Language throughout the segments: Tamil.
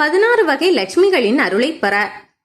பதினாறு வகை லட்சுமிகளின் அருளை பெற.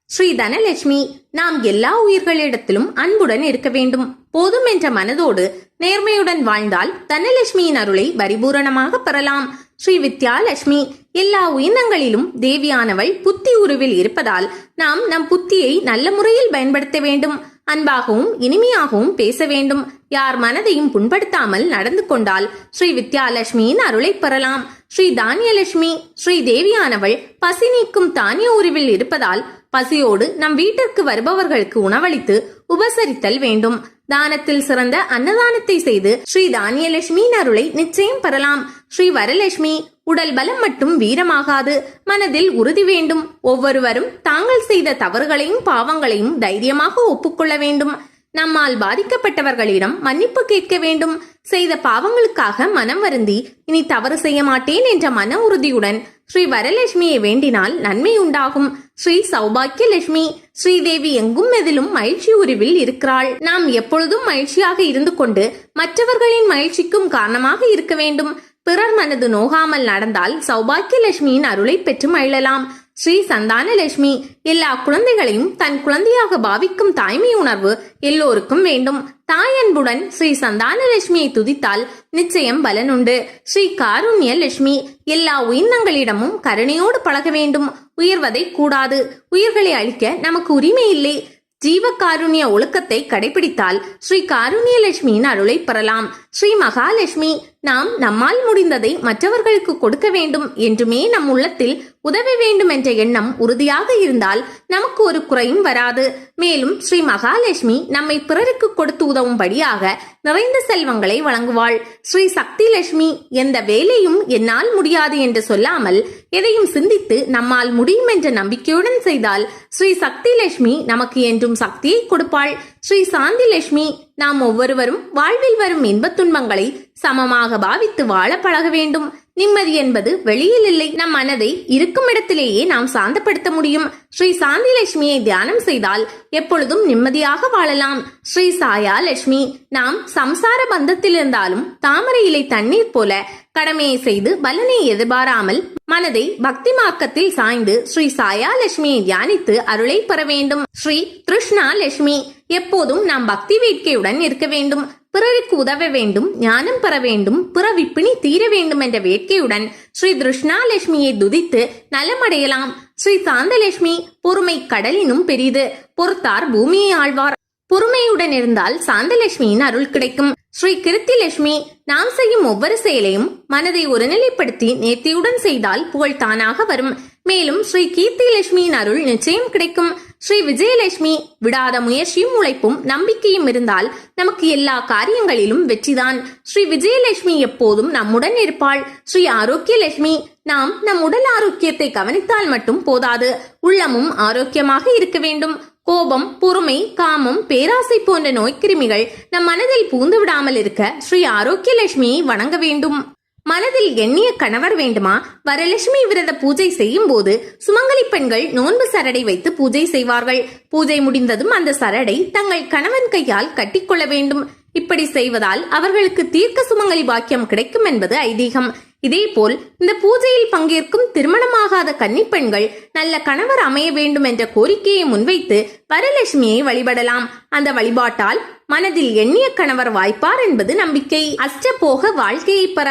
ஸ்ரீ தனலட்சுமி நாம் எல்லா உயிர்களிடத்திலும் அன்புடன் இருக்க வேண்டும். போதும் என்ற மனதோடு நேர்மையுடன் வாழ்ந்தால் தனலட்சுமியின் அருளை பரிபூரணமாக பெறலாம். ஸ்ரீ வித்யாலட்சுமி எல்லா உயிரினங்களிலும் தேவியானவள் புத்தி உருவில் இருப்பதால் நாம் நம் புத்தியை நல்ல முறையில் பயன்படுத்த வேண்டும். அன்பாகவும் இனிமையாகவும் பேச வேண்டும். யார் மனதையும் புண்படுத்தாமல் நடந்து கொண்டால் ஸ்ரீ வித்யாலட்சுமியின் அருளை பெறலாம். ஸ்ரீ தானியலட்சுமி ஸ்ரீ தேவியானவள் பசி நீக்கும் தானிய உருவில் இருப்பதால் பசியோடு நம் வீட்டிற்கு வருபவர்களுக்கு உணவளித்து உபசரித்தல் வேண்டும். தானத்தில் சிறந்த அன்னதானத்தை செய்து ஸ்ரீ தானியலட்சுமி அருளை நிச்சயம் பெறலாம். ஸ்ரீ வரலட்சுமி உடல் பலம் மட்டும் வீரமாகாது. மனதில் உறுதி வேண்டும். ஒவ்வொருவரும் தாங்கள் செய்த தவறுகளையும் பாவங்களையும் தைரியமாக ஒப்புக்கொள்ள வேண்டும். நம்மால் பாதிக்கப்பட்டவர்களிடம் மன்னிப்பு கேட்க வேண்டும். செய்த பாவங்களுக்காக மனம் வருந்தி இனி தவறு செய்ய மாட்டேன் என்ற மன உறுதியுடன் ஸ்ரீ வரலட்சுமியை வேண்டினால் நன்மை உண்டாகும். ஸ்ரீ சௌபாக்கிய லட்சுமி ஸ்ரீதேவி எங்கும் எதிலும் மகிழ்ச்சி உருவில் இருக்கிறாள். நாம் எப்பொழுதும் மகிழ்ச்சியாக இருந்து கொண்டு மற்றவர்களின் மகிழ்ச்சிக்கும் காரணமாக இருக்க வேண்டும். பிறர் மனது நோகாமல் நடந்தால் சௌபாக்கிய லட்சுமியின் அருளை பெற்று மகிழலாம். ஸ்ரீ சந்தான லட்சுமி எல்லா குழந்தைகளையும் தன் குழந்தையாக பாவிக்கும் தாய்மை உணர்வு எல்லோருக்கும் வேண்டும். தாய் அன்புடன் ஸ்ரீ சந்தான லட்சுமியை துதித்தால் நிச்சயம் பலனுண்டு ஸ்ரீ காருண்ய லட்சுமி எல்லா உயிரினங்களிடமும் கருணையோடு பழக வேண்டும். உயர்வதை கூடாது. உயிர்களை அழிக்க நமக்கு உரிமை இல்லை. ஜீவ காருண்ய ஒழுக்கத்தை கடைபிடித்தால் ஸ்ரீ காருண்யலட்சுமியின் அருளை பெறலாம். ஸ்ரீ மகாலட்சுமி நாம் நம்மால் முடிந்ததை மற்றவர்களுக்கு கொடுக்க வேண்டும் என்றுமே நம் உள்ளத்தில் உதவ வேண்டும் என்ற எண்ணம் உறுதியாக இருந்தால் நமக்கு ஒரு குறையும் வராது. மேலும் ஸ்ரீ மகாலட்சுமி நம்மை பிறருக்கு கொடுத்து உதவும்படியாக நிறைந்த செல்வங்களை வழங்குவாள். ஸ்ரீ சக்தி லட்சுமி எந்த வேலையும் என்னால் முடியாது என்று சொல்லாமல் எதையும் சிந்தித்து நம்மால் முடியும் என்ற நம்பிக்கையுடன் செய்தால் ஸ்ரீ சக்தி லட்சுமி நமக்கு என்றும் சக்தியை கொடுப்பாள். ஸ்ரீ சாந்தி லட்சுமி நாம் ஒவ்வொருவரும் வாழ்வில் வரும் இன்பத் துன்பங்களை சமமாக பாவித்து வாழ பழக வேண்டும். நிம்மதி என்பது வெளியில் இல்லை. நம் மனதை இருக்கும் இடத்திலேயே நாம் சாந்தப்படுத்த முடியும். ஸ்ரீ சாந்தி லட்சுமியை தியானம் செய்தால் எப்பொழுதும் நிம்மதியாக வாழலாம். ஸ்ரீ சாயா லட்சுமி நாம் சம்சார பந்தத்தில் இருந்தாலும் தாமரை இலை தண்ணீர் போல கடமையை செய்து பலனை எதிர்பாராமல் மனதை பக்தி மார்க்கத்தில் சாய்ந்து ஸ்ரீ சாயா லட்சுமியை தியானித்து அருளை பெற வேண்டும். ஸ்ரீ திருஷ்ணா லட்சுமி எப்போதும் நாம் பக்தி வேட்கையுடன் இருக்க வேண்டும். பிறருக்கு உதவ வேண்டும் ஞானம் பெற வேண்டும் பிறவிப்பிணி தீர வேண்டும் என்ற வேட்கையுடன் ஸ்ரீ திருஷ்ணாலட்சுமியை துதித்து நலமடையலாம். ஸ்ரீ சாந்தலட்சுமி பொறுமை கடலினும் பெரிது. பொறுத்தார் பூமியை ஆழ்வார். பொறுமையுடன் இருந்தால் சாந்தலட்சுமியின் அருள் கிடைக்கும். ஸ்ரீ கிருத்திலட்சுமி நாம் செய்யும் ஒவ்வொரு செயலையும் மனதை ஒருநிலைப்படுத்தி நேர்த்தியுடன் செய்தால் புகழ் தானாக வரும். மேலும் ஸ்ரீ கீர்த்திலட்சுமியின் அருள் நிச்சயம் கிடைக்கும். ஸ்ரீ விஜயலட்சுமி விடாத முயற்சியும் உழைப்பும் நம்பிக்கையும் இருந்தால் நமக்கு எல்லா காரியங்களிலும் வெற்றிதான். ஸ்ரீ விஜயலட்சுமி எப்போதும் நம்முடன் இருப்பாள். ஸ்ரீ ஆரோக்கியலட்சுமி நாம் நம் உடல் ஆரோக்கியத்தை கவனித்தால் மட்டும் போதாது. உள்ளமும் ஆரோக்கியமாக இருக்க வேண்டும். கோபம் பொறுமை காமம் பேராசை போன்ற நோய்க்கிருமிகள் நம் மனதில் பூந்து விடாமல் இருக்க ஸ்ரீ ஆரோக்கியலட்சுமியை வணங்க வேண்டும். மனதில் எண்ணிய கணவர் வேண்டுமா? வரலட்சுமி விரத பூஜை செய்யும் போது சுமங்கலி பெண்கள் நோன்பு சரடை வைத்து பூஜை செய்வார்கள். பூஜை முடிந்ததும் அந்த சரடை தங்கள் கணவன் கையால் கட்டிக்கொள்ள வேண்டும். இப்படி செய்வதால் அவர்களுக்கு தீர்க்க சுமங்கலி பாக்கியம் கிடைக்கும் என்பது ஐதீகம். இதேபோல் இந்த பூஜையில் பங்கேற்கும் திருமணமாகாத கன்னிப்பெண்கள் நல்ல கணவர் அமைய வேண்டும் என்ற கோரிக்கையை முன்வைத்து வரலட்சுமியை வழிபடலாம். அந்த வழிபாட்டால் மனதில் எண்ணிய கணவர் வாய்ப்பார் என்பது நம்பிக்கை. அஷ்டபோக வாழ்க்கையை பெற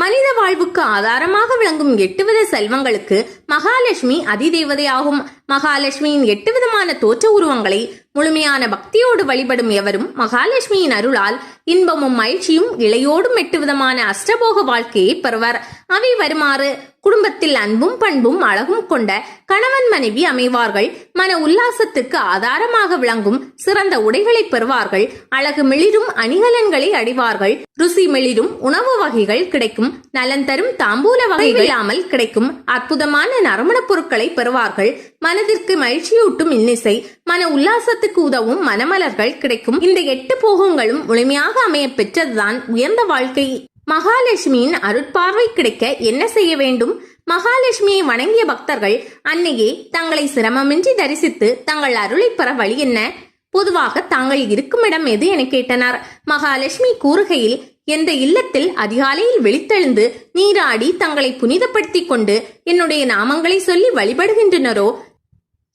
மனித வாழ்வுக்கு ஆதாரமாக விளங்கும் எட்டு வித செல்வங்களுக்கு மகாலட்சுமி அதிதேவதையாகும். மகாலட்சுமியின் எட்டு விதமான தோற்ற உருவங்களை முழுமையான பக்தியோடு வழிபடும் எவரும் மகாலட்சுமியின் அருளால் இன்பமும் மகிழ்ச்சியும் இளையோடும் எட்டு விதமான அஷ்டபோக வாழ்க்கையை பெறுவர். அவை வருமாறு குடும்பத்தில் அன்பும் பண்பும் அழகும் கொண்ட கணவன் மனைவி அமைவார்கள். மன உல்லாசத்துக்கு ஆதாரமாக விளங்கும் சிறந்த உடைகளை பெறுவார்கள். அழகு மிளிரும் அணிகலன்களை அடிவார்கள். ருசி மிளிரும் உணவு வகைகள் கிடைக்கும். நலன் தரும் தாம்பூல வகை இல்லாமல் கிடைக்கும். அற்புதமான நறுமணப் பொருட்களை பெறுவார்கள். மன மனதிற்கு மகிழ்ச்சியூட்டும் இன்னிசை மன உல்லாசத்துக்கு உதவும் மனமலர்கள் கிடைக்கும். இந்த எட்டு போகங்களும் முழுமையாக அமைய பெற்றதுதான் உயர்ந்த வாழ்க்கை. மகாலட்சுமியின் அருட்பார்வை கிடைக்க என்ன செய்ய வேண்டும்? மகாலட்சுமியை வணங்கிய பக்தர்கள் அன்னையே தங்களை சிரமமின்றி தரிசித்து தங்கள் அருளை பெற வழி என்ன? பொதுவாக தாங்கள் இருக்கும் இடம் எது என கேட்டனர். மகாலட்சுமி கூறுகையில் எந்த இல்லத்தில் அதிகாலையில் வெளித்தெழுந்து நீராடி தங்களை புனிதப்படுத்திக் கொண்டு என்னுடைய நாமங்களை சொல்லி வழிபடுகின்றனரோ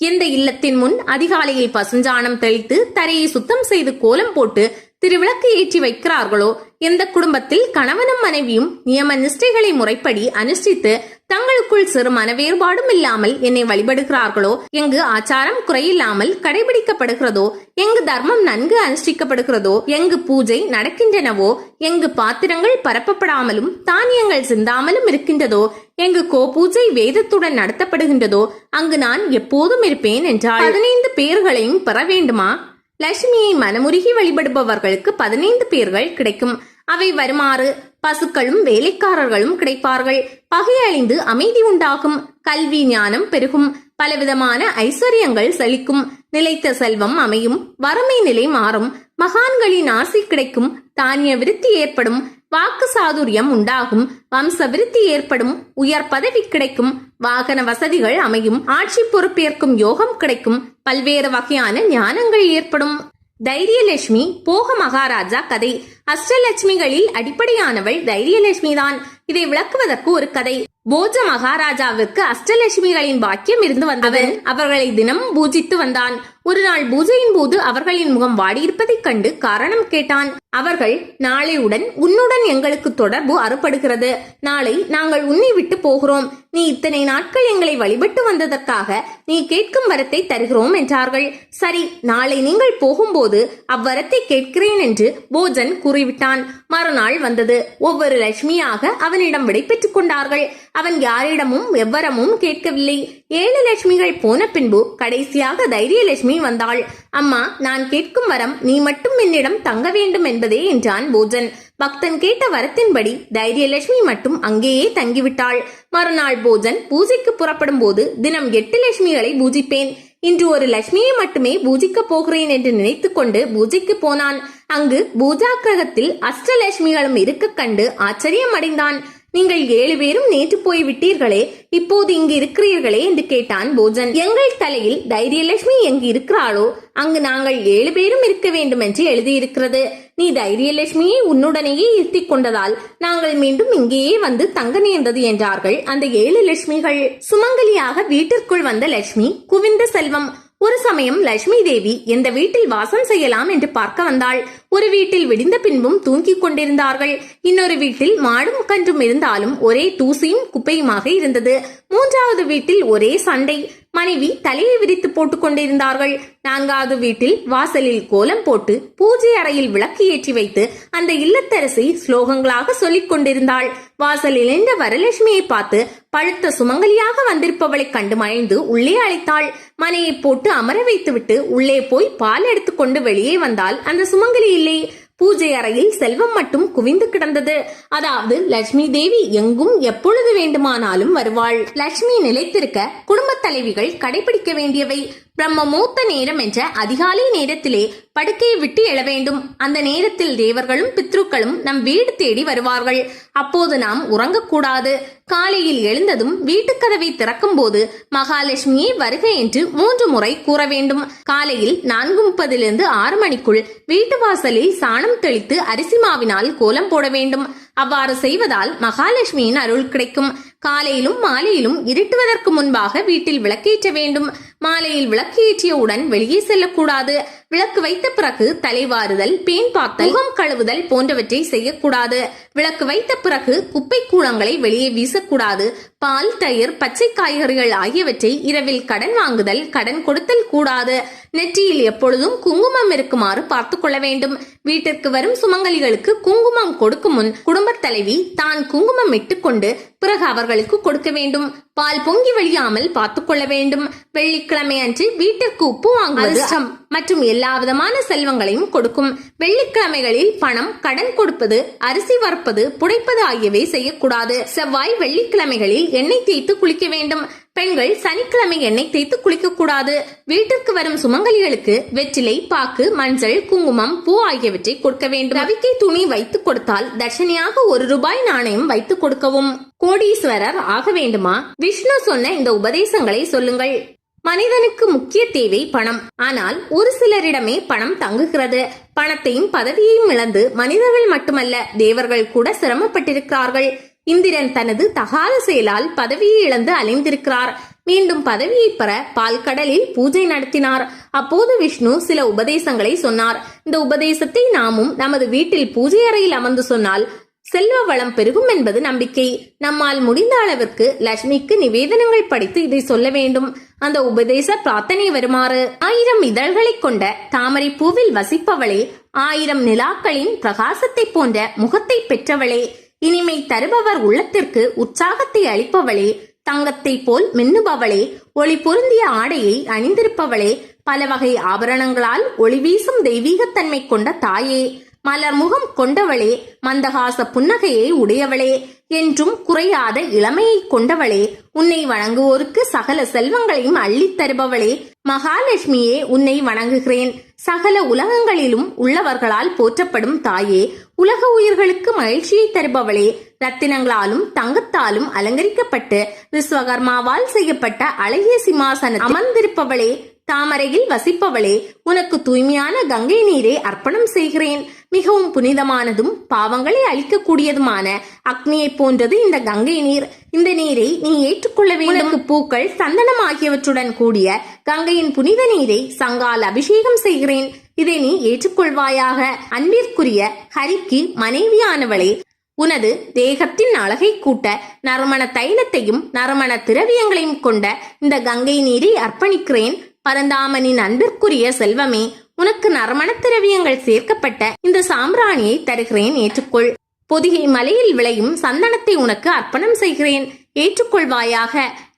எந்த இல்லத்தின் முன் அதிகாலையில் பசுஞ்சாணம் தெளித்து தரையை சுத்தம் செய்து கோலம் போட்டு திருவிளக்கு ஏற்றி வைக்கிறார்களோ இந்த குடும்பத்தில் கணவனும் மனைவியும் நியம நிஷ்டைகளை முறைப்படி அனுஷ்டித்து தங்களுக்குள் சிறு மனவேறுபாடும் இல்லாமல் என்னை வழிபடுகிறார்களோ? எங்கு ஆச்சாரம் குறையில்லாமல் கடைபிடிக்கப்படுகிறதோ? எங்கு தர்மம் நன்கு அனுஷ்டிக்கப்படுகிறதோ? எங்கு பூஜை நடக்கின்றனவோ? எங்கு பாத்திரங்கள் பரப்பப்படாமலும் தானியங்கள் சிந்தாமலும் இருக்கின்றதோ? எங்கு கோபூஜை வேதத்துடன் நடத்தப்படுகின்றதோ? அங்கு நான் எப்போதும் இருப்பேன் என்றால் பதினைந்து பேர்களையும் பெற வேண்டுமா? லட்சுமியை மனமுருகி வழிபடுபவர்களுக்கு பதினைந்து பேர்கள் கிடைக்கும். அவை வருமாறு பசுக்களும் வேலைக்காரர்களும் கிடைப்பார்கள். பகை அழிந்து அமைதி உண்டாகும். கல்வி ஞானம் பெருகும். பலவிதமான ஐஸ்வர்யங்கள் செழிக்கும் நிலைத்த செல்வம் அமையும். வறுமை நிலை மாறும். மகான்களின் ஆசி கிடைக்கும். தானிய விருத்தி ஏற்படும். வாக்கு சாதுரியம் உண்டாகும். வம்ச விருத்தி ஏற்படும். உயர் பதவி கிடைக்கும். வாகன வசதிகள் அமையும். ஆட்சி பொறுப்பேற்கும் யோகம் கிடைக்கும். பல்வேறு வகையான ஞானங்கள் ஏற்படும். தைரியலட்சுமி போக மகாராஜா கதை. அஷ்டலட்சுமிகளில் அடிப்படையானவள் தைரியலட்சுமி தான் இதை விளக்குவதற்கு ஒரு கதை. போஜ மகாராஜாவிற்கு அஷ்டலட்சுமிகளின் பாக்கியம் இருந்து வந்தவன் அவர்களை தினம் பூஜித்து வந்தான். ஒரு நாள் பூஜையின் போது அவர்களின் முகம் வாடியிருப்பதைக் கண்டு காரணம் கேட்டான். அவர்கள் நாளையுடன் உன்னுடன் எங்களுக்கு தொடர்பு அறுப்படுகிறது நாளை நாங்கள் உன்னை விட்டு போகிறோம். நீ இத்தனை நாட்கள் எங்களை வழிபட்டு வந்ததற்காக நீ கேட்கும் வரத்தை தருகிறோம் என்றார்கள். சரி நாளை நீங்கள் போகும்போது அவ்வரத்தை கேட்கிறேன் என்று போஜன் கூறிவிட்டான். மறுநாள் வந்தது. ஒவ்வொரு லட்சுமியாக அவனிடம் விடை பெற்றுக் கொண்டார்கள். அவன் யாரிடமும் எவ்வரமும் கேட்கவில்லை. ஏழு லட்சுமிகள் போன பின்பு கடைசியாக தைரியலட்சுமி லட்சுமி வந்தாள். அம்மா நான் கேட்கும் வரம் நீ மட்டும் என்னிடம் தங்க வேண்டும் என்பதே என்றான் போஜன். பக்தன் கேட்ட வரத்தின்படி தைரியலட்சுமி மட்டும் அங்கேயே தங்கிவிட்டாள். மறுநாள் போஜன் பூஜைக்கு புறப்படும் போது தினம் எட்டு லட்சுமிகளை பூஜிப்பேன். இன்று ஒரு லட்சுமியை மட்டுமே பூஜிக்கப் போகிறேன் என்று நினைத்துக்கொண்டு பூஜைக்கு போனான். அங்கு பூஜா கிரகத்தில் அஷ்டலட்சுமிகளும் இருக்க கண்டு ஆச்சரியம் அடைந்தான் நீங்கள் ஏழு பேரும் நேற்று போய் விட்டீர்களே இப்போது இங்கு இருக்கிறீர்களே என்று கேட்டான் போஜன். எங்கள் தலையில் தைரியலட்சுமி எங்கு இருக்கிறாளோ அங்கு நாங்கள் ஏழு பேரும் இருக்க வேண்டும் என்று எழுதியிருக்கிறது. நீ தைரியலட்சுமியை உன்னுடனேயே இருத்திக் கொண்டதால் நாங்கள் மீண்டும் இங்கேயே வந்து தங்க நேர்ந்தது என்றார்கள் அந்த ஏழு லட்சுமிகள். சுமங்கலியாக வீட்டிற்குள் வந்த லட்சுமி குவிந்த செல்வம் ஒரு சமயம் லட்சுமி தேவி எந்த வீட்டில் வாசம் செய்யலாம் என்று பார்க்க வந்தாள். ஒரு வீட்டில் விடிந்த பின்பும் தூங்கிக் கொண்டிருந்தார்கள். இன்னொரு வீட்டில் மாடும் கன்றும் இருந்தாலும் ஒரே தூசியும் குப்பையுமாக இருந்தது. மூன்றாவது வீட்டில் ஒரே சண்டை. மனைவி தலையை விரித்து போட்டுக் கொண்டிருந்தார்கள். நான்காவது வீட்டில் வாசலில் கோலம் போட்டு பூஜை அறையில் விளக்கு ஏற்றி வைத்து அந்த இல்லத்தரசி ஸ்லோகங்களாக சொல்லிக் கொண்டிருந்தாள். வாசலில் நின்ற வரலட்சுமியை பார்த்து பழுத்த சுமங்கலியாக வந்திருப்பவளை கண்டு மயந்து உள்ளே அழைத்தாள். மனையை போட்டு அமர வைத்துவிட்டு உள்ளே போய் பால் எடுத்துக்கொண்டு வெளியே வந்தால் அந்த சுமங்கலியில் இல்லை பூஜை அறையில் செல்வம் மட்டும் குவிந்து கிடந்தது. அதாவது லட்சுமி தேவி எங்கும் எப்பொழுது வேண்டுமானாலும் வருவாள். லட்சுமி நிலைத்திருக்க குடும்பத் தலைவிகள் கடைபிடிக்க வேண்டியவை. பிரம்ம மூத்த நேரம் என்ற அதிகாலை நேரத்திலே படுக்கையை விட்டு எழ வேண்டும். அந்த நேரத்தில் தேவர்களும் பித்ருக்களும் நம் வீடு தேடி வருவார்கள். அப்போது நாம் உறங்கக்கூடாது. காலையில் எழுந்ததும் வீட்டுக்கதவை திறக்கும் போது மகாலட்சுமியே வருக என்று மூன்று முறை கூற வேண்டும். காலையில் நான்கு முப்பதிலிருந்து ஆறு மணிக்குள் வீட்டு வாசலில் சாணம் தெளித்து அரிசி மாவினால் கோலம் போட வேண்டும். அவ்வாறு செய்வதால் மகாலட்சுமியின் அருள் கிடைக்கும். காலையிலும் மாலையிலும் இருட்டுவதற்கு முன்பாக வீட்டில் விளக்கேற்ற வேண்டும். மாலையில் விளக்கேற்றியவுடன் வெளியே செல்லக்கூடாது. விளக்கு வைத்த பிறகு தலைவாறுதல் பேன் பார்த்தல் முகம் கழுவுதல் போன்றவற்றை செய்யக்கூடாது. விளக்கு வைத்த பிறகு குப்பை கூளங்களை வெளியே வீசக்கூடாது. பால் தயிர் பச்சை காய்கறிகள் ஆகியவற்றை இரவில் கடன் வாங்குதல் கடன் கொடுத்தல் கூடாது. நெற்றியில் எப்பொழுதும் குங்குமம் இருக்குமாறு பார்த்து கொள்ள வேண்டும். வீட்டிற்கு வரும் சுமங்கலிகளுக்கு குங்குமம் கொடுக்கும் முன் குடும்பத் தலைவி தான் குங்குமம் இட்டுக்கொண்டு பிறகு அவர்களுக்கு கொடுக்க வேண்டும். பால் பொங்கி வழியாமல் பார்த்துக் கொள்ள வேண்டும். வெள்ளிக்கிழமை அன்று வீட்டிற்கு உப்பு வாங்குவது மற்றும் எல்லா விதமான செல்வங்களையும் கொடுக்கும். வெள்ளிக்கிழமைகளில் பணம் கடன் கொடுப்பது அரிசி வறுப்பது புடைப்பது ஆகியவை செய்யக்கூடாது. செவ்வாய் வெள்ளிக்கிழமைகளில் எண்ணெய் தேய்த்து குளிக்க வேண்டும். பெண்கள் சனிக்கிழமை எண்ணெய் தேய்த்து குளிக்கக்கூடாது. வீட்டிற்கு வரும் சுமங்கலிகளுக்கு வெற்றிலை பாக்கு மஞ்சள் குங்குமம் பூ ஆகியவற்றை கொடுக்க வேண்டும். ரவிக்கை துணி வைத்து கொடுத்தால் தட்சணையாக ஒரு ரூபாய் நாணயம் வைத்து கொடுக்கவும். கோடீஸ்வரர் ஆக வேண்டுமா? விஷ்ணு சொன்ன இந்த உபதேசங்களை சொல்லுங்கள். மனிதனுக்கு முக்கிய தேவை பணம். ஆனால் ஒரு சிலரிடமே பணம் தங்குகிறது. பணத்தையும் பதவியையும் இழந்து மனிதர்கள் மட்டுமல்ல தேவர்கள் கூட சிரமப்பட்டிருக்கிறார்கள். இந்திரன் தனது தகாத செயலால் பதவியை இழந்து அலைந்திருக்கிறார். மீண்டும் பதவியை பெற பால்கடலில் பூஜை நடத்தினார். அப்போது விஷ்ணு சில உபதேசங்களை சொன்னார். இந்த உபதேசத்தை நாமும் நமது வீட்டில் பூஜை அறையில் அமர்ந்து சொன்னால் செல்வ வளம் பெருகும் என்பது நம்பிக்கை. நம்மால் முடிந்த அளவிற்கு லட்சுமிக்கு நிவேதனங்கள் படித்து இதை சொல்ல வேண்டும். அந்த உபதேச பிரார்த்தனை வருமாறு. ஆயிரம் இதழ்களைக் கொண்ட தாமரை பூவில் வசிப்பவளே ஆயிரம் நிலாக்களின் பிரகாசத்தை போன்ற முகத்தை பெற்றவளே இனிமை தருபவர் உள்ளத்திற்கு உற்சாகத்தை அளிப்பவளே தங்கத்தை போல் மின்னுபவளே ஒளி பொருந்திய ஆடையை அணிந்திருப்பவளே பல வகை ஆபரணங்களால் ஒளி வீசும் தெய்வீகத்தன்மை கொண்ட தாயே. மலர் முகம் கொண்டவளே மந்தகாச புன்னகையை உடையவளே என்றும் குறையாத இளமையை கொண்டவளே உன்னை வணங்குவோருக்கு சகல செல்வங்களையும் அள்ளித் தருபவளே மகாலட்சுமியே உன்னை வணங்குகிறேன். சகல உலகங்களிலும் உள்ளவர்களால் போற்றப்படும் தாயே உலக உயிர்களுக்கு மகிழ்ச்சியை தருபவளே ரத்தினங்களாலும் தங்கத்தாலும் அலங்கரிக்கப்பட்டு விஸ்வகர்மாவால் செய்யப்பட்ட அழகிய சிம்மாசன அமர்ந்திருப்பவளே தாமரையில் வசிப்பவளே உனக்கு தூய்மையான கங்கை நீரை அர்ப்பணம் செய்கிறேன். மிகவும் புனிதமானதும் பாவங்களை அழிக்கக்கூடியதுமான அக்னியை போன்றது இந்த கங்கை நீர். இந்த நீரை நீ ஏற்றுக்கொள்ள வேண்டும். பூக்கள் சந்தனம் ஆகியவற்றுடன் கூடிய கங்கையின் புனித நீரை சங்கால் அபிஷேகம் செய்கிறேன். இதை நீ ஏற்றுக்கொள்வாயாக. அன்பிற்குரிய ஹரிக்கு மனைவியானவளே உனது தேகத்தின் அழகை கூட்ட நறுமண தைலத்தையும் நறுமண திரவியங்களையும் கொண்ட இந்த கங்கை நீரை அர்ப்பணிக்கிறேன். பரந்தாமனின் அன்பிற்குரிய செல்வமே உனக்கு நறுமண திரவியங்கள் சேர்க்கப்பட்ட இந்த சாம்பிராணியை தருகிறேன் ஏற்றுக்கொள். பொதிகை மலையில் விளையும் சந்தனத்தை உனக்கு அர்ப்பணம் செய்கிறேன். ஏற்றுக்கொள்வாயாக.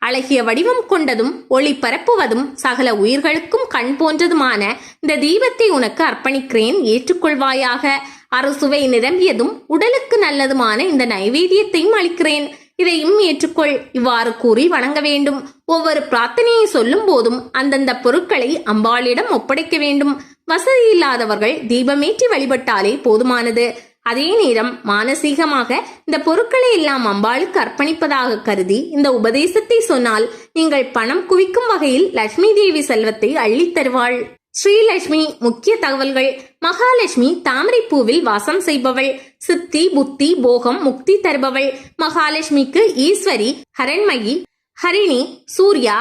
அழகிய வடிவம் கொண்டதும் ஒளி பரப்புவதும் சகல உயிர்களுக்கும் கண் போன்றதுமான இந்த தீபத்தை உனக்கு அர்ப்பணிக்கிறேன் ஏற்றுக்கொள்வாயாக. அறுசுவை நிரம்பியதும் உடலுக்கு நல்லதுமான இந்த நைவேத்தியத்தையும் அளிக்கிறேன். இதையும் ஏற்றுக்கொள். இவ்வாறு கூறி வணங்க வேண்டும். ஒவ்வொரு பிரார்த்தனையை சொல்லும் போதும் அந்தந்த பொருட்களை அம்பாளிடம் ஒப்படைக்க வேண்டும். வசதி இல்லாதவர்கள் தீபமேற்றி வழிபட்டாலே போதுமானது. அதே நேரம் மானசீகமாக இந்த பொருட்களை எல்லாம் அம்பாளுக்கு அர்ப்பணிப்பதாக கருதி இந்த உபதேசத்தை சொன்னால் நீங்கள் பணம் குவிக்கும் வகையில் லட்சுமி தேவி செல்வத்தை அள்ளித் தருவாள். ஸ்ரீலட்சுமி முக்கிய தகவல்கள். மகாலட்சுமி தாமரை பூவில் வாசம் செய்பவள். சித்தி புத்தி போகம் முக்தி தருபவள். மகாலட்சுமிக்கு ஈஸ்வரி ஹரண்மயி ஹரிணி சூர்யா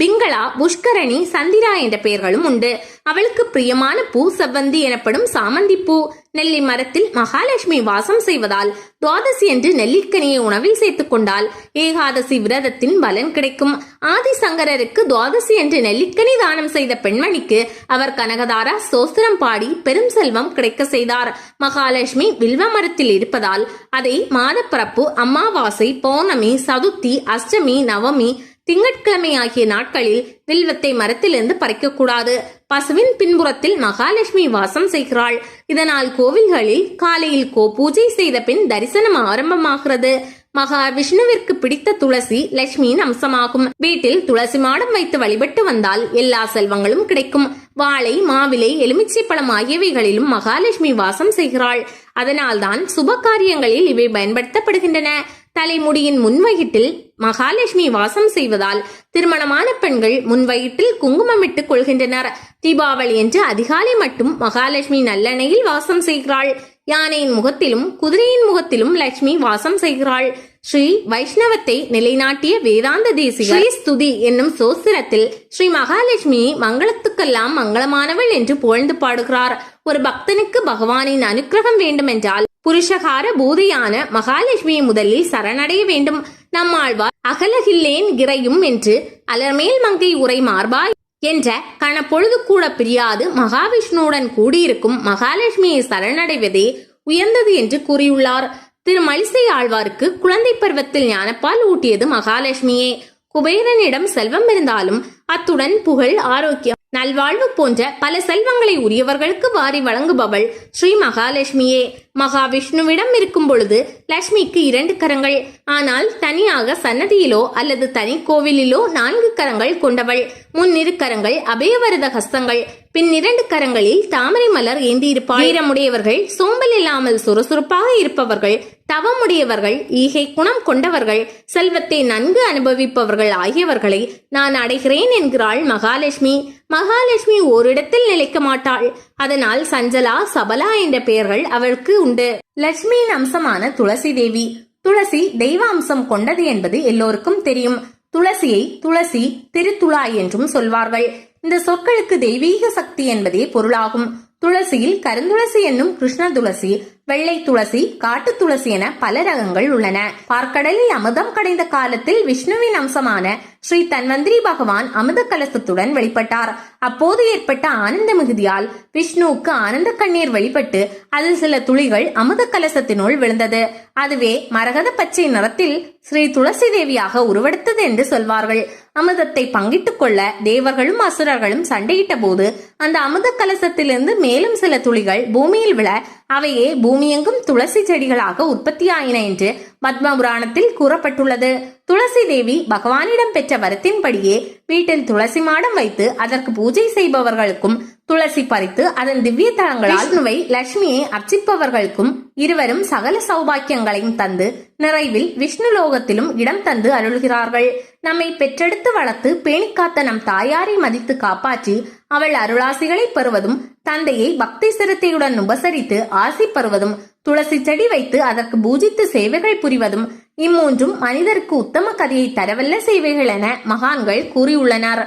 பிங்களா புஷ்கரணி சந்திரா என்ற பெயர்களும் உண்டு. அவளுக்கு பிரியமான பூ செவ்வந்தி எனப்படும் சாமந்தி பூ. நெல்லி மரத்தில் மகாலட்சுமி வாசம் செய்வதால் துவாதசி என்று நெல்லிக்கனியை உணவில் சேர்த்துக் கொண்டால் ஏகாதசி விரதத்தின் பலன் கிடைக்கும். ஆதிசங்கரருக்கு துவாதசி என்று நெல்லிக்கனி தானம் செய்த பெண்மணிக்கு அவர் கனகதாரா சோஸ்திரம் பாடி பெரும் செல்வம் கிடைக்க செய்தார். மகாலட்சுமி வில்வ மரத்தில் இருப்பதால் அதை மாதப்பிறப்பு அமாவாசை பௌர்ணமி சதுர்த்தி அஷ்டமி நவமி திங்கட்கிழமை ஆகிய நாட்களில் வில்வத்தை மரத்திலிருந்து பறிக்கக்கூடாது. பசுவின் பின்புறத்தில் மகாலட்சுமி வாசம் செய்கிறாள். இதனால் கோவில்களில் காலையில் கோ பூஜை செய்த பின் தரிசனம் ஆரம்பமாகிறது. மகா விஷ்ணுவிற்கு பிடித்த துளசி லட்சுமியின் அம்சமாகும். வீட்டில் துளசி மாடம் வைத்து வழிபட்டு வந்தால் எல்லா செல்வங்களும் கிடைக்கும். வாழை மாவிலை எலுமிச்சை பழம் ஆகியவைகளிலும் மகாலட்சுமி வாசம் செய்கிறாள். அதனால்தான் சுப காரியங்களில் இவை பயன்படுத்தப்படுகின்றன. தலைமுடியின் முன்வயிற்றில் மகாலட்சுமி வாசம் செய்வதால் திருமணமான பெண்கள் முன்வயிற்றில் குங்குமமிட்டுக் கொள்கின்றனர். தீபாவளி என்று அதிகாலை மட்டும் மகாலட்சுமி நல்லெண்ணையில் வாசம் செய்கிறாள். யானையின் முகத்திலும் குதிரையின் முகத்திலும் லட்சுமி வாசம் செய்கிறாள். ஸ்ரீ வைஷ்ணவத்தை நிலைநாட்டிய வேதாந்த தேசிய ஸ்துதி என்னும் சோஸ்திரத்தில் ஸ்ரீ மகாலட்சுமியை மங்களத்துக்கெல்லாம் மங்களமானவள் என்று புகழ்ந்து பாடுகிறார். ஒரு பக்தனுக்கு பகவானின் அனுக்கிரகம் வேண்டுமென்றால் புருஷகார பூதையான மகாலட்சுமியை முதலில் சரணடைய வேண்டும். நம்மாழ்வார் அகலகில்லேன் கிரையும் என்று அலர்மேல் மங்கை உரை மார்பாய் என்ற கணப்பொழுது கூட பிரியாது மகாவிஷ்ணுவுடன் கூடியிருக்கும் மகாலட்சுமியை சரணடைவதே உயர்ந்தது என்று கூறியுள்ளார். திரு மலிசை ஆழ்வாருக்கு குழந்தை பருவத்தில் ஞானப்பால் ஊட்டியது மகாலட்சுமியே. குபேரனிடம் செல்வம் இருந்தாலும் அத்துடன் புகழ் ஆரோக்கியம் நல்வாழ்வு போன்ற பல செல்வங்களை உரியவர்களுக்கு வாரி வழங்குபவள் ஸ்ரீ மகாலட்சுமியே. மகாவிஷ்ணுவிடம் இருக்கும் பொழுது லட்சுமிக்கு இரண்டு கரங்கள். ஆனால் தனியாக சன்னதியிலோ அல்லது தனி கோவிலிலோ நான்கு கரங்கள் கொண்டவள். முன்னிரு கரங்கள் அபயவரத ஹஸ்தங்கள். பின் இரண்டு கரங்களில் தாமரை மலர் ஏந்தியிருப்பார் வீரமுடையவர்கள் சோம்பல் இல்லாமல் சுறுசுறுப்பாக இருப்பவர்கள் தவமுடையவர்கள் ஈகை குணம் கொண்டவர்கள் செல்வத்தை நன்கு அனுபவிப்பவர்கள் ஆகியவர்களை நான் அடைகிறேன் என்கிறாள் மகாலட்சுமி. மகாலட்சுமி ஓரிடத்தில் நிலைக்க மாட்டாள். அதனால் சஞ்சலா சபலா என்ற பெயர்கள் அவளுக்கு உண்டு. லட்சுமியின் அம்சமான துளசி தேவி. துளசி தெய்வ அம்சம் கொண்டது என்பது எல்லோருக்கும் தெரியும். துளசியை துளசி திருத்துழாய் என்றும் சொல்வார்கள். இந்த சொற்களுக்கு தெய்வீக சக்தி என்பதே பொருளாகும். துளசியில் கருந்துளசி என்னும் கிருஷ்ண துளசி வெள்ளை துளசி காட்டு துளசி என பல ரகங்கள் உள்ளன. பார்க்கடலில் அமுதம் கடைந்த காலத்தில் விஷ்ணுவின் அம்சமான ஸ்ரீ தன்வந்திரி பகவான் அமுத கலசத்துடன் வெளிப்பட்டார். அப்போது ஏற்பட்ட ஆனந்த மிகுதியால் விஷ்ணுவுக்கு ஆனந்த கண்ணீர் வெளிப்பட்டு அதில் சில துளிகள் அமுத கலசத்தினுள் விழுந்தது. அதுவே மரகத பச்சை நிறத்தில் ஸ்ரீ துளசி தேவியாக உருவெடுத்தது என்று சொல்வார்கள். அமுதத்தை பங்கிட்டுக் கொள்ள தேவர்களும் அசுரர்களும் சண்டையிட்ட போது அந்த அமுத கலசத்திலிருந்து மேலும் சில துளிகள் பூமியில் விழ அவையே பூமியெங்கும் துளசி செடிகளாக உற்பத்தியாயின என்று பத்ம புராணத்தில் கூறப்பட்டுள்ளது. துளசி தேவி பகவானிடம் பெற்ற வரத்தின்படியே வீட்டில் துளசி மாடம் வைத்து அதற்கு பூஜை செய்பவர்களுக்கும் துளசி பறித்து அதன் திவ்ய தலங்களால் விஷ்ணுவை லட்சுமியை அர்ச்சிப்பவர்களுக்கும் இருவரும் சகல சௌபாக்கியங்களையும் தந்து நிறைவில் விஷ்ணு லோகத்திலும் இடம் தந்து அருள்கிறார்கள். நம்மை பெற்றெடுத்து வளர்த்து பேணிக்காத்த நம் தாயாரை மதித்து காப்பாற்றி அவள் அருளாசிகளை பெறுவதும் தந்தையை பக்தி சிரத்தையுடன் உபசரித்து ஆசி பெறுவதும் துளசி செடி வைத்து அதற்கு பூஜித்து சேவைகள் புரிவதும் இம்மூன்றும் மனிதருக்கு உத்தம கதையை தரவல்ல சேவைகள் என மகான்கள் கூறியுள்ளனர்.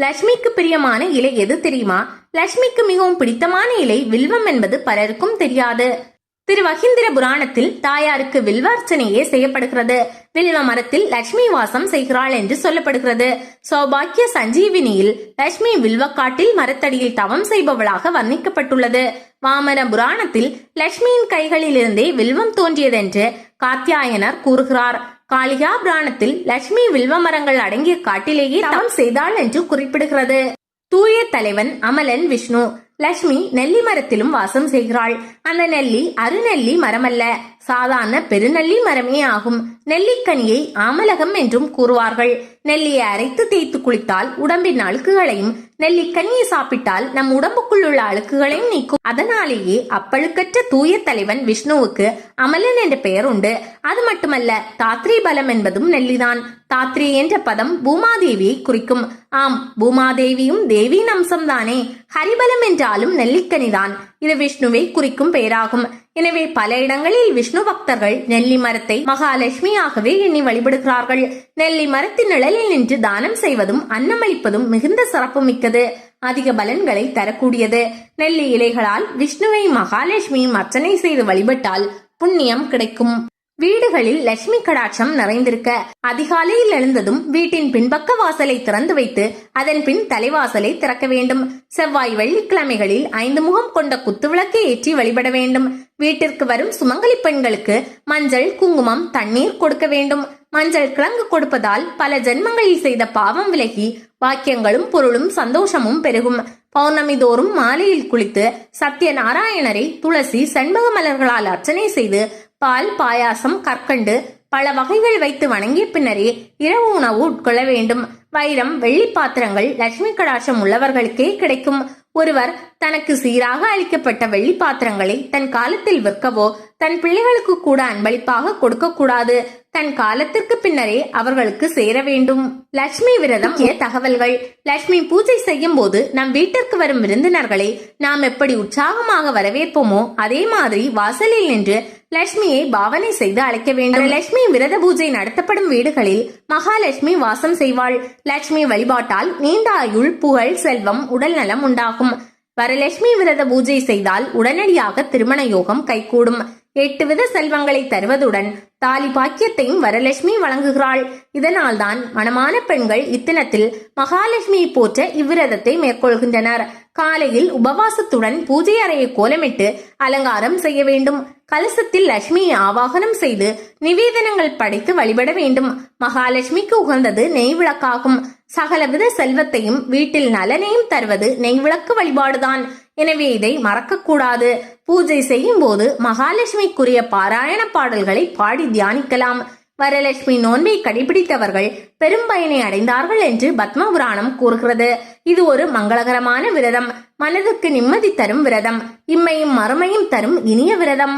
லட்சுமிக்கு பிரியமான இலை எது தெரியுமா? லட்சுமிக்கு மிகவும் பிடித்தமான இலை வில்வம் என்பது பலருக்கும் தெரியாது. திரு வகிந்திர புராணத்தில் தாயாருக்கு வில்வார்ச்சனையே செய்யப்படுகிறது. வில்வ மரத்தில் லட்சுமி வாசம் செய்கிறாள் என்று சொல்லப்படுகிறது. சௌபாக்கிய சஞ்சீவினியில் லட்சுமி வில்வக்காட்டில் மரத்தடியில் தவம் செய்பவளாக வர்ணிக்கப்பட்டுள்ளது. வாமன புராணத்தில் லட்சுமியின் கைகளிலிருந்தே வில்வம் தோன்றியதென்று காத்தியாயனர் கூறுகிறார். காளிகா புராணத்தில் லட்சுமி வில்வ மரங்கள் அடங்கிய காட்டிலேயே தவம் செய்தாள் என்று குறிப்பிடுகிறது. தூய தலைவன் அமலன் விஷ்ணு. லட்சுமி நெல்லி மரத்திலும் வாசம் செய்கிறாள். அந்த நெல்லி அருநெல்லி மரமல்ல. சாதாரண பெருநெல்லி மரமே ஆகும். நெல்லிக்கனியை ஆமலகம் என்றும் கூறுவார்கள். நெல்லியை அரைத்து தேய்த்து குளித்தால் உடம்பின் அழுக்குகளையும் நெல்லிக்கனியை சாப்பிட்டால் நம் உடம்புக்குள் உள்ள அழுக்குகளையும் நீக்கும். அதனாலேயே அப்பழுக்கற்ற தூய தலைவன் விஷ்ணுவுக்கு அமலன் என்ற பெயர் உண்டு. அது மட்டுமல்ல தாத்ரி பலம் என்பதும் நெல்லிதான். தாத்ரி என்ற பதம் பூமாதேவியை குறிக்கும். ஆம் பூமாதேவியும் தேவியின் அம்சம்தானே. ஹரிபலம் என்றாலும் நெல்லிக்கனிதான். இது விஷ்ணுவை குறிக்கும் பெயராகும். எனவே பல இடங்களில் விஷ்ணு பக்தர்கள் நெல்லி மரத்தை மகாலட்சுமியாகவே எண்ணி வழிபடுகிறார்கள். நெல்லி மரத்தின் நிழலில் நின்று தானம் செய்வதும் அன்னமளிப்பதும் மிகுந்த சிறப்பு மிக்கது அதிக பலன்களை தரக்கூடியது. நெல்லி இலைகளால் விஷ்ணுவை மகாலட்சுமியும் அர்ச்சனை செய்து வழிபட்டால் புண்ணியம் கிடைக்கும். வீடுகளில் லட்சுமி கடாட்சம் நிறைந்திருக்க அதிகாலையில் எழுந்ததும் வீட்டின் பின்பக்க வாசலை திறந்து வைத்து அதன் பின் தலைவாசலை திறக்க வேண்டும். செவ்வாய் வெள்ளிக்கிழமைகளில் ஐந்து முகம் கொண்ட குத்துவிளக்கை ஏற்றி வழிபட வேண்டும். வீட்டிற்கு வரும் சுமங்கலி பெண்களுக்கு மஞ்சள் குங்குமம் தண்ணீர் கொடுக்க வேண்டும். மஞ்சள் கிழங்கு கொடுப்பதால் பல ஜென்மங்களில் செய்த பாவம் விலகி வாக்கியங்களும் பொருளும் சந்தோஷமும் பெருகும். பௌர்ணமி தோறும் மாலையில் குளித்து சத்யநாராயணரை துளசி செண்பக மலர்களால் அர்ச்சனை செய்து பால் பாயாசம் கற்கண்டு பல வகைகள் வைத்து வணங்கிய பின்னரே இரவு உணவு உட்கொள்ள வேண்டும். வைரம் வெள்ளி பாத்திரங்கள் லட்சுமி கடாட்சம் உள்ளவர்களுக்கே கிடைக்கும். ஒருவர் தனக்கு சீராக அளிக்கப்பட்ட வெள்ளி பாத்திரங்களை தன் காலத்தில் விற்கவோ தன் பிள்ளைகளுக்கு கூட அன்பளிப்பாக கொடுக்க கூடாது தன் காலத்திற்கு பின்னரே அவர்களுக்கு சேர வேண்டும். லட்சுமி விரதம் தகவல்கள். லட்சுமி பூஜை செய்யும் போது நம் வீட்டிற்கு வரும் விருந்தினர்களை நாம் எப்படி உற்சாகமாக வரவேற்போமோ அதே மாதிரி வாசலில் நின்று லட்சுமியை பாவனை செய்து அழைக்க வேண்டும். லட்சுமி விரத பூஜை நடத்தப்படும் வீடுகளில் மகாலட்சுமி வாசம் செய்வாள். லட்சுமி வழிபாட்டால் நீண்ட ஆயுள் புகழ் செல்வம் உடல் நலம் உண்டாகும். வரலட்சுமி விரத பூஜை செய்தால் உடனடியாக திருமண யோகம் கைகூடும். எட்டு வித செல்வங்களை தருவதுடன் தாலி பாக்கியத்தையும் வரலட்சுமி வழங்குகிறாள். இதனால்தான் மணமான பெண்கள் இத்தினத்தில் மகாலட்சுமியை போற்ற இவ்விரதத்தை மேற்கொள்கின்றனர். காலையில் உபவாசத்துடன் பூஜை அறையை கோலமிட்டு அலங்காரம் செய்ய வேண்டும். கலசத்தில் லட்சுமியை ஆவாகனம் செய்து நிவேதனங்கள் படைத்து வழிபட வேண்டும். மகாலட்சுமிக்கு உகந்தது நெய் விளக்காகும். சகலவித செல்வத்தையும் வீட்டில் நலனையும் தருவது நெய் விளக்கு வழிபாடுதான். எனவே இதை மறக்கக்கூடாது. பூஜை செய்யும் போது மகாலட்சுமிக்குரிய பாராயண பாடல்களை பாடி தியானிக்கலாம். வரலட்சுமி நோன்பை கடைபிடித்தவர்கள் பெரும் பயனை அடைந்தார்கள் என்று பத்ம புராணம் கூறுகிறது. இது ஒரு மங்களகரமான விரதம். மனதுக்கு நிம்மதி தரும் விரதம். இம்மையும் மறுமையும் தரும் இனிய விரதம்.